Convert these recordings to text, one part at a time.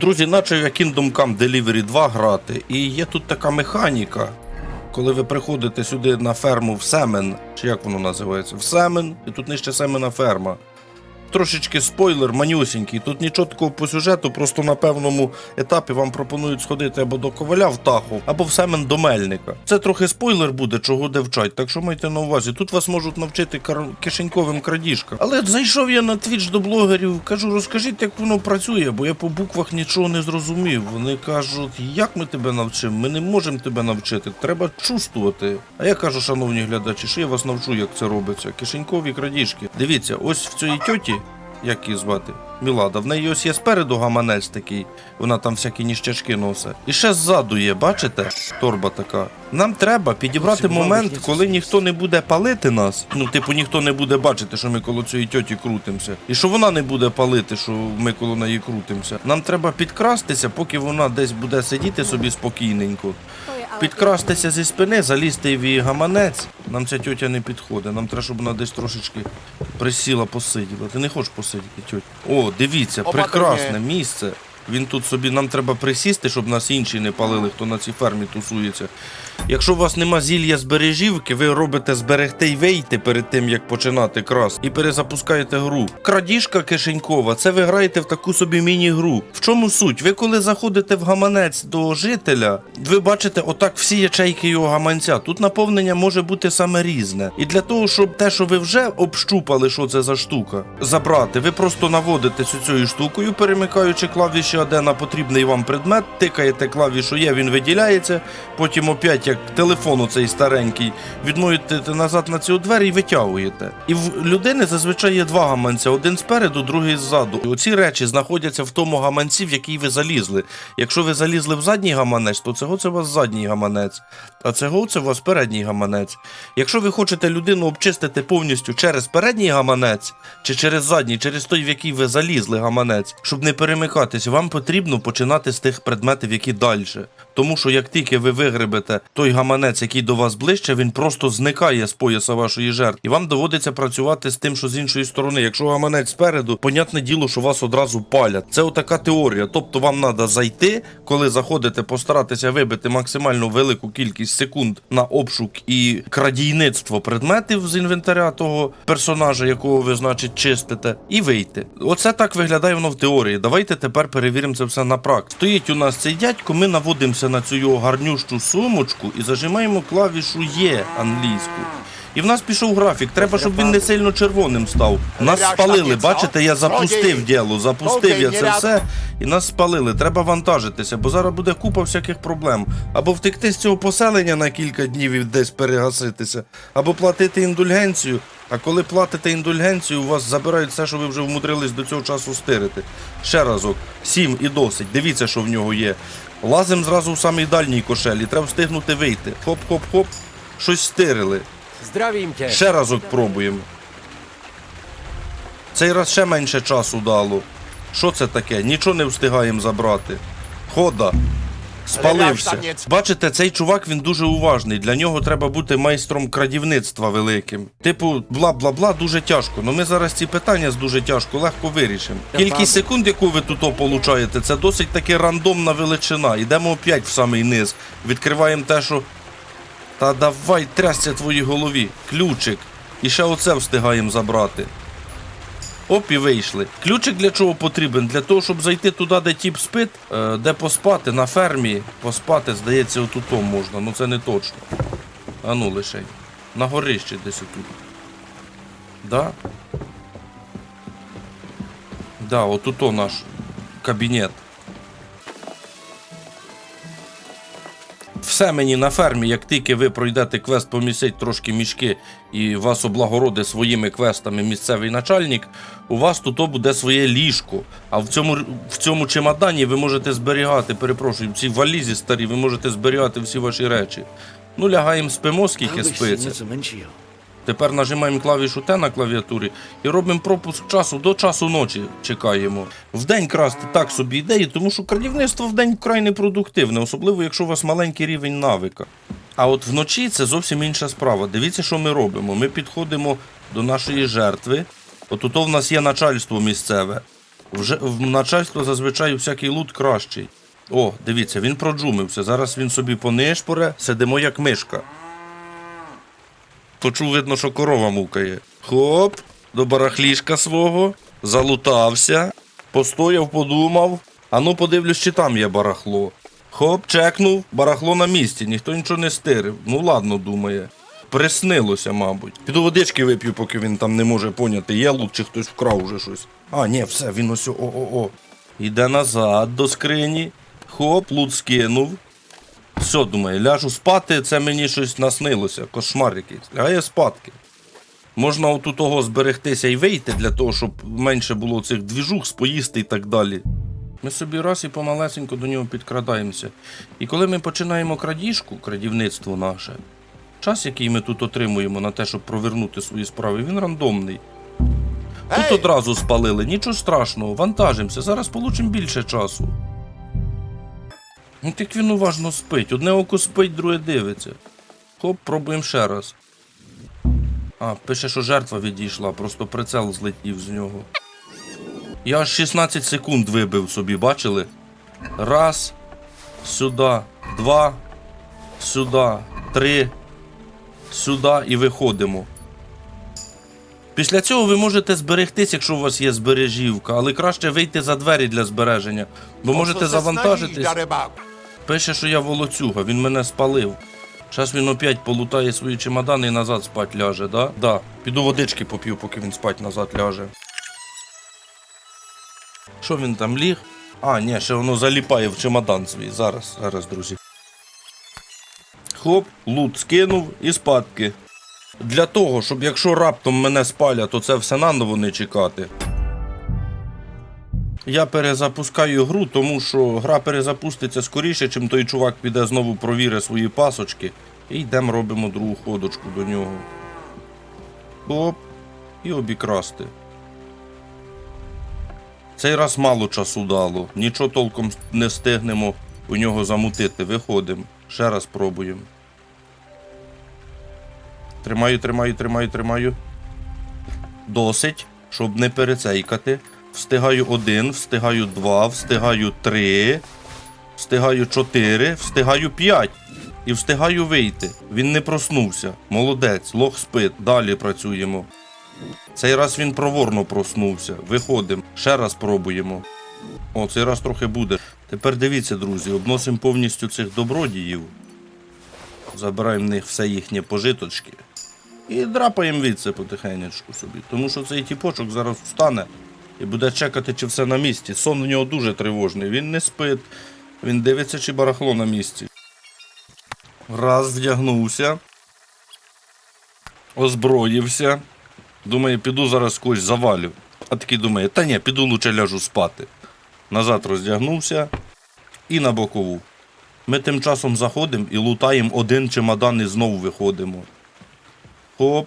Друзі, наче я Kingdom Come Delivery 2 грати, і є тут така механіка. Коли ви приходите сюди на ферму в Семен, чи як воно називається? В Семен, і тут нижче Семена ферма. Трошечки спойлер, манюсінький. Тут нічого такого по сюжету, просто на певному етапі вам пропонують сходити або до коваля в таху, або в семен до мельника. Це трохи спойлер буде, чого де вчать, так що майте на увазі. Тут вас можуть навчити кар... кишеньковим крадіжкам. Але зайшов я на твіч до блогерів, кажу, розкажіть, як воно працює, бо я по буквах нічого не зрозумів. Вони кажуть, як ми тебе навчимо? Ми не можемо тебе навчити, треба чувствувати. А я кажу, шановні глядачі, що я вас навчу, як це робиться. Кишенькові крадіжки. Дивіться, ось в цій тьоті як її звати? Мілада. В неї ось є спереду гаманець такий, вона там всякі ніщачки носить. І ще ззаду є, бачите? Торба така. Нам треба підібрати момент, коли ніхто не буде палити нас. Ну, типу, ніхто не буде бачити, що ми коло цієї тьоті крутимося. І що вона не буде палити, що ми коло неї крутимося. Нам треба підкрастися, поки вона десь буде сидіти собі спокійненько. Підкрастися зі спини, залізти в її гаманець. Нам ця тьотя не підходить. Нам треба, щоб вона десь трошечки присіла, посиділа. Ти не хочеш посидіти, тьотя? О, дивіться, прекрасне місце. Він тут собі, нам треба присісти, щоб нас інші не палили, хто на цій фермі тусується. Якщо у вас нема зілля збережівки, ви робите зберегти й вийти перед тим, як починати крас, і перезапускаєте гру. Крадіжка кишенькова, це ви граєте в таку собі міні-гру. В чому суть? Ви коли заходите в гаманець до жителя, ви бачите отак всі ячейки його гаманця. Тут наповнення може бути саме різне. І для того, щоб те, що ви вже общупали, що це за штука, забрати, ви просто наводите цю цією штукою, перемикаючи клавіші АД на потрібний вам предмет, тикаєте клавішу Є, він виділяється, потім опять, як телефон оцей старенький, відмовите назад на ці двері і витягуєте. І в людини зазвичай є два гаманця: один спереду, другий ззаду. І оці речі знаходяться в тому гаманці, в який ви залізли. Якщо ви залізли в задній гаманець, то цього це у вас задній гаманець, а цього це у вас передній гаманець. Якщо ви хочете людину обчистити повністю через передній гаманець чи через задній, через той, в який ви залізли гаманець, щоб не перемикатись, вам потрібно починати з тих предметів, які далі. Тому що як тільки ви вигребете той гаманець, який до вас ближче, він просто зникає з пояса вашої жертви. І вам доводиться працювати з тим, що з іншої сторони. Якщо гаманець спереду, понятне діло, що вас одразу палять. Це отака теорія. Тобто вам треба зайти, коли заходите, постаратися вибити максимально велику кількість секунд на обшук і крадійництво предметів з інвентаря того персонажа, якого ви, значить, чистите, і вийти. Оце так виглядає воно в теорії. Давайте тепер перевіримо це все на практиці. Стоїть у нас цей дядько, ми наводимося на цю гарнющу сумочку і зажимаємо клавішу Є англійську. І в нас пішов графік. Треба, щоб він не сильно червоним став. Нас спалили. Бачите, я запустив діло, запустив я це все, і нас спалили. Треба вантажитися, бо зараз буде купа всяких проблем. Або втекти з цього поселення на кілька днів і десь перегаситися, або платити індульгенцію. А коли платите індульгенцію, у вас забирають все, що ви вже вмудрились до цього часу стирити. Ще разок, сім і досить. Дивіться, що в нього є. Лазим зразу в самий дальній кошелі, треба встигнути вийти. Хоп-хоп-хоп, щось стирили. Здравімте. Ще разок пробуємо. Цей раз ще менше часу дало. Що це таке? Нічого не встигаємо забрати. Хода. Спалився. Бачите, цей чувак він дуже уважний. Для нього треба бути майстром крадівництва великим. Типу, бла-бла-бла, дуже тяжко. Ну ми зараз ці питання з дуже тяжко легко вирішимо. Кількість секунд, яку ви тут получаєте, це досить таки рандомна величина. Йдемо опять в самий низ. Відкриваємо те, що та давай трясся твоїй голові. Ключик. І ще оце встигаємо забрати. Оп, і вийшли. Ключик для чого потрібен? Для того, щоб зайти туди, де тіп спить, е, де поспати, на фермі поспати, здається, отутом можна, ну це не точно. А ну лише. На горищі десь отут. Да? Да, отуто наш кабінет. Все мені на фермі, як тільки ви пройдете квест, помісить трошки мішки і вас облагороди своїми квестами місцевий начальник, у вас тут буде своє ліжко. А в цьому, в цьому чемодані ви можете зберігати, перепрошую, ці валізі старі, ви можете зберігати всі ваші речі. Ну, лягаємо спимо, скільки спиться. Тепер нажимаємо клавішу Т на клавіатурі і робимо пропуск часу до часу ночі. Чекаємо. Вдень красти так собі ідеї, тому що крадівництво вдень вкрай непродуктивне, особливо якщо у вас маленький рівень навика. А от вночі це зовсім інша справа. Дивіться, що ми робимо. Ми підходимо до нашої жертви. От тут в нас є начальство місцеве. Вже в начальство зазвичай всякий лут кращий. О, дивіться, він проджумився. Зараз він собі понишпоре, сидимо як мишка. Почув, видно, що корова мукає. Хоп, до барахлішка свого, залутався, постояв, подумав. А ну подивлюсь, чи там є барахло. Хоп, чекнув, барахло на місці, ніхто нічого не стирив. Ну ладно, думає. Приснилося, мабуть. Піду водички вип'ю, поки він там не може поняти, є лут чи хтось вкрав уже щось. А, ні, все, він ось о-о-о. Іде назад до скрині. Хоп, лут скинув. Все, думаю, ляжу спати, це мені щось наснилося, кошмар якийсь. Лягає спадки. Можна от у того зберегтися і вийти для того, щоб менше було цих двіжух, споїсти і так далі. Ми собі раз і помалесенько до нього підкрадаємося. І коли ми починаємо крадіжку, крадівництво наше, час, який ми тут отримуємо на те, щоб провернути свої справи, він рандомний. Тут одразу спалили, нічого страшного, вантажимося, зараз получимо більше часу. Ну, як він уважно спить. Одне око спить, друге дивиться. Хоп, пробуємо ще раз. А, пише, що жертва відійшла, просто прицел злетів з нього. Я аж 16 секунд вибив собі, бачили? Раз, сюди, два, сюди, три, сюди і виходимо. Після цього ви можете зберегтись, якщо у вас є збережівка, але краще вийти за двері для збереження, бо можете завантажитись. Пише, що я волоцюга, він мене спалив. Зараз він опять полутає свої чемодани і назад спать ляже, да? Да. Піду водички поп'ю, поки він спать назад ляже. Що він там ліг? А, ні, ще воно заліпає в чемодан свій. Зараз, зараз, друзі. Хоп, лут скинув і спадки. Для того, щоб якщо раптом мене спалять, то це все наново не чекати. Я перезапускаю гру, тому що гра перезапуститься скоріше, чим той чувак піде знову провірить свої пасочки. І йдемо робимо другу ходочку до нього. Оп. І обікрасти. Цей раз мало часу дало. Нічого толком не встигнемо у нього замутити. Виходимо. Ще раз пробуємо. Тримаю, тримаю, тримаю, тримаю. Досить, щоб не перецейкати. Встигаю один, встигаю два, встигаю три, встигаю чотири, встигаю п'ять. І встигаю вийти. Він не проснувся. Молодець, лох спить. Далі працюємо. Цей раз він проворно проснувся. Виходимо. Ще раз пробуємо. О, цей раз трохи буде. Тепер дивіться, друзі, обносимо повністю цих добродіїв. Забираємо в них все їхнє пожиточки. І драпаємо від потихенечку собі. Тому що цей тіпочок зараз встане і буде чекати, чи все на місці. Сон в нього дуже тривожний. Він не спить, він дивиться, чи барахло на місці. Раз вдягнувся, озброївся. Думає, піду зараз когось завалю. А такий думає, та ні, піду лучше ляжу спати. Назад роздягнувся і на бокову. Ми тим часом заходимо і лутаємо один чемодан і знову виходимо. Хоп.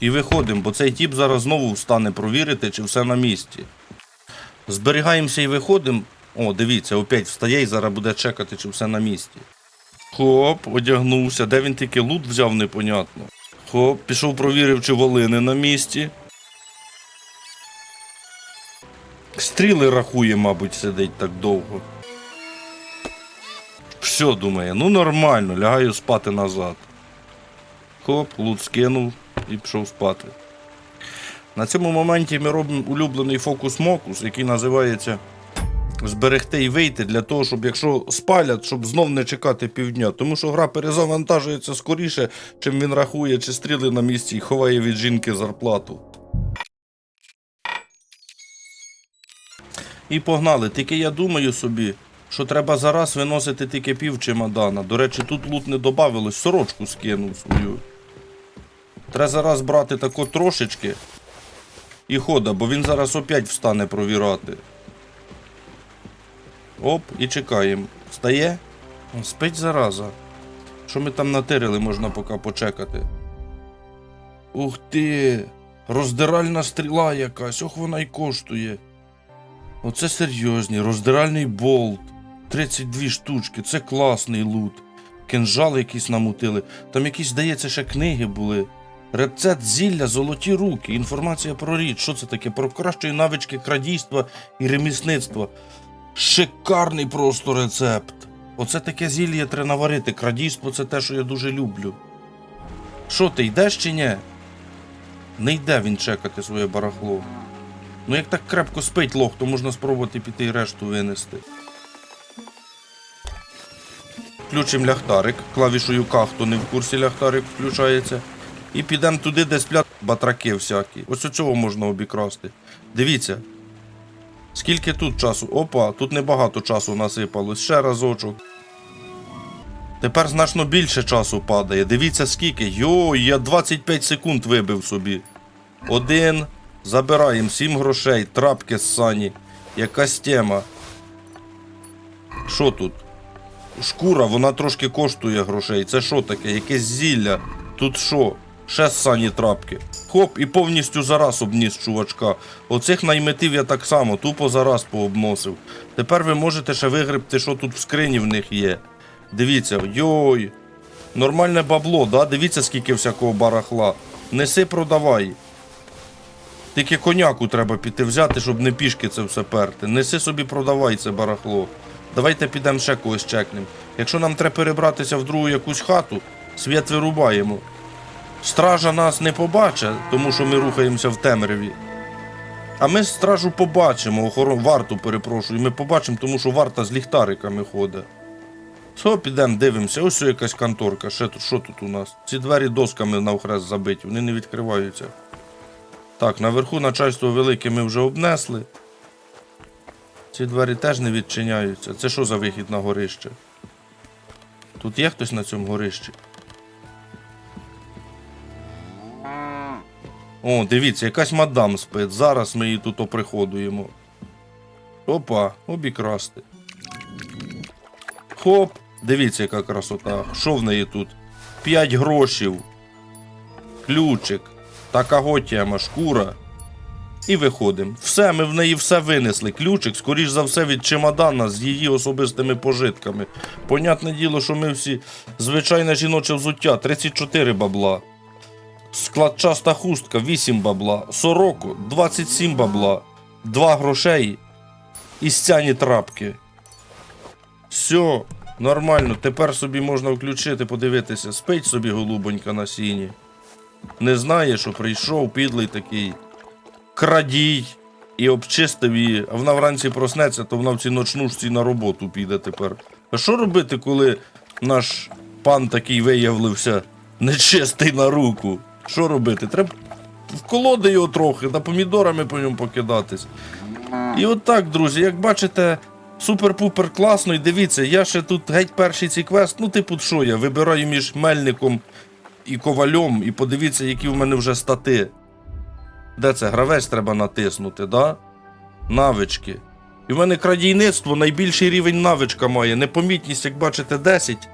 І виходимо, бо цей тіп зараз знову встане провірити, чи все на місці. Зберігаємося і виходимо. О, дивіться, опять встає і зараз буде чекати, чи все на місці. Хоп, одягнувся. Де він тільки лут взяв, непонятно. Хоп, пішов провірив, чи волини на місці. Стріли рахує, мабуть, сидить так довго. Все, думає, ну нормально, лягаю спати назад. Хоп, лут скинув і пішов спати. На цьому моменті ми робимо улюблений фокус-мокус, який називається зберегти і вийти для того, щоб якщо спалять, щоб знов не чекати півдня. Тому що гра перезавантажується скоріше, чим він рахує, чи стріли на місці і ховає від жінки зарплату. І погнали. Тільки я думаю собі, що треба зараз виносити тільки пів чемодана. До речі, тут лут не додавилось, сорочку скинув свою. Треба зараз брати тако трошечки і хода, бо він зараз опять встане провірати. Оп, і чекаємо. Встає? Спить зараза. Що ми там натирили, можна поки почекати. Ух ти! Роздиральна стріла якась, ох вона й коштує. Оце серйозні, роздиральний болт. 32 штучки, це класний лут. Кинжали якісь намутили. Там якісь, здається, ще книги були. Рецепт зілля, золоті руки, інформація про рід. Що це таке? Про кращі навички крадійства і ремісництва. Шикарний просто рецепт. Оце таке зілля треба наварити. Крадійство це те, що я дуже люблю. Що ти йдеш чи ні? Не йде він чекати своє барахло. Ну як так крепко спить лох, то можна спробувати піти і решту винести. Включимо ляхтарик. Клавішою К, не в курсі ляхтарик включається. І підемо туди, де сплять батраки всякі. Ось цього можна обікрасти. Дивіться. Скільки тут часу? Опа, тут небагато часу насипалось. Ще разочок. Тепер значно більше часу падає. Дивіться скільки. Йой, я 25 секунд вибив собі. Один. Забираємо 7 грошей, трапки з сані. Якась тема. Що тут? Шкура, вона трошки коштує грошей. Це що таке? Якесь зілля. Тут що? Ще сані трапки. Хоп, і повністю зараз обніс чувачка. Оцих найметів я так само, тупо зараз пообносив. Тепер ви можете ще вигребти, що тут в скрині в них є. Дивіться, йой. Нормальне бабло, да? Дивіться, скільки всякого барахла. Неси, продавай. Тільки коняку треба піти взяти, щоб не пішки це все перти. Неси собі продавай це барахло. Давайте підемо ще когось чекнем. Якщо нам треба перебратися в другу якусь хату, світ вирубаємо. Стража нас не побачить, тому що ми рухаємося в темряві. А ми стражу побачимо, охорон... варту перепрошую, ми побачимо, тому що варта з ліхтариками ходить. Що, підемо, дивимося, ось якась конторка. Ще тут, що тут у нас? Ці двері досками навхрест забиті, вони не відкриваються. Так, наверху начальство велике ми вже обнесли. Ці двері теж не відчиняються. Це що за вихід на горище? Тут є хтось на цьому горищі? О, дивіться, якась мадам спить. Зараз ми її тут оприходуємо. Опа, обікрасти. Хоп! Дивіться, яка красота. Що в неї тут? 5 грошів. Ключик. Така тема, шкура. І виходимо. Все, ми в неї все винесли. Ключик, скоріш за все, від чемодана з її особистими пожитками. Понятне діло, що ми всі звичайне жіноче взуття 34 бабла. Складчаста хустка 8 бабла. Сороку 27 бабла. 2 грошей. І стяні трапки. Все, нормально. Тепер собі можна включити, подивитися. Спить собі голубонька на сіні. Не знає, що прийшов підлий такий крадій і обчистив її, а вона вранці проснеться, то вона в цій ночнушці на роботу піде тепер. А що робити, коли наш пан такий виявився нечистий на руку? Що робити? Треба вколоти його трохи, та помідорами по ньому покидатись. І от так, друзі, як бачите, супер-пупер класно. І дивіться, я ще тут геть перший цей квест. Ну, типу, що я вибираю між мельником і ковальом, і подивіться, які в мене вже стати. Де це? Гравець треба натиснути, да? Навички. І в мене крадійництво найбільший рівень навичка має. Непомітність, як бачите, 10,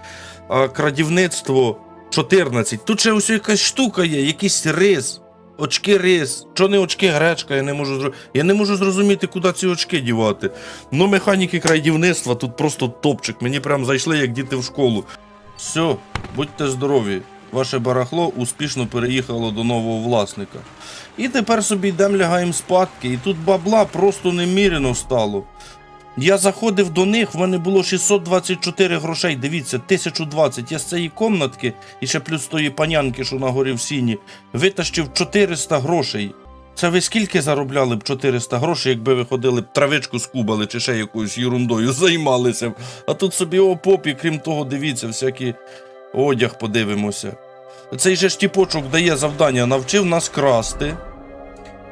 а крадівництво 14. Тут ще ось якась штука є, якийсь рис. Очки рис. Чо не очки гречка, я не можу зро... Я не можу зрозуміти, куди ці очки дівати. Ну, механіки крадівництва тут просто топчик. Мені прям зайшли, як діти в школу. Все, будьте здорові. Ваше барахло успішно переїхало до нового власника. І тепер собі йдемо лягаємо спадки, і тут бабла просто немірено стало. Я заходив до них, в мене було 624 грошей. Дивіться, 1020. Я з цієї комнатки і ще плюс тої панянки, що на горі в сіні, витащив 400 грошей. Це ви скільки заробляли б 400 грошей, якби ви ходили б травичку скубали чи ще якоюсь ерундою займалися б. А тут собі о попі, крім того, дивіться, всякий одяг подивимося. Цей же ж тіпочок дає завдання, навчив нас красти.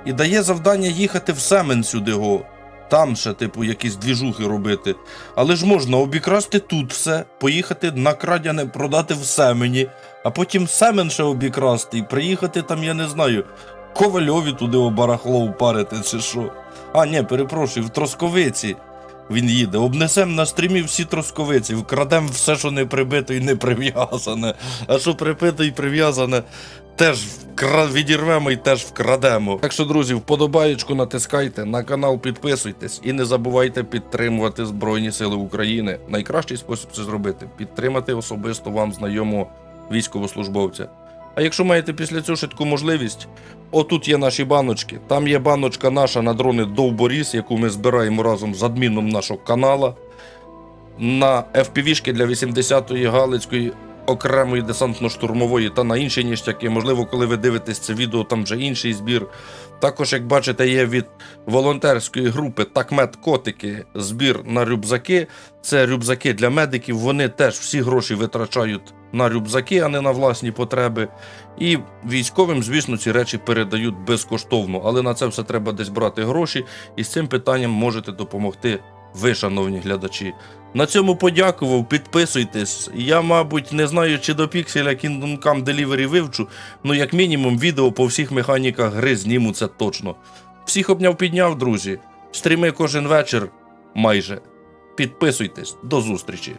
І дає завдання їхати в Семен сюди го. Там ще, типу, якісь двіжухи робити. Але ж можна обікрасти тут все, поїхати на крадяне продати в Семені, а потім Семен ще обікрасти і приїхати там, я не знаю, Ковальові туди обарахло впарити чи що. А, ні, перепрошую, в Тросковиці він їде. Обнесем на стрімі всі тросковиці, вкрадемо все, що не прибито і не прив'язане. А що припито і прив'язане, теж відірвемо і теж вкрадемо. Так що, друзі, вподобаєчку натискайте, на канал підписуйтесь і не забувайте підтримувати Збройні Сили України. Найкращий спосіб це зробити підтримати особисто вам знайомого військовослужбовця. А якщо маєте після цього ще таку можливість, отут є наші баночки. Там є баночка наша на дрони Довборіс, яку ми збираємо разом з адміном нашого канала. На FPV-шки для 80-ї Галицької окремої десантно-штурмової та на інші ніштяки. Можливо, коли ви дивитесь це відео, там вже інший збір. Також, як бачите, є від волонтерської групи Такмет Котики збір на рюкзаки. Це рюкзаки для медиків. Вони теж всі гроші витрачають на рюкзаки, а не на власні потреби. І військовим, звісно, ці речі передають безкоштовно, але на це все треба десь брати гроші, і з цим питанням можете допомогти ви, шановні глядачі. На цьому подякував, підписуйтесь. Я, мабуть, не знаю, чи до пікселя Kingdom Come Delivery вивчу, ну як мінімум відео по всіх механіках гри зніму це точно. Всіх обняв підняв, друзі. Стріми кожен вечір майже. Підписуйтесь, до зустрічі.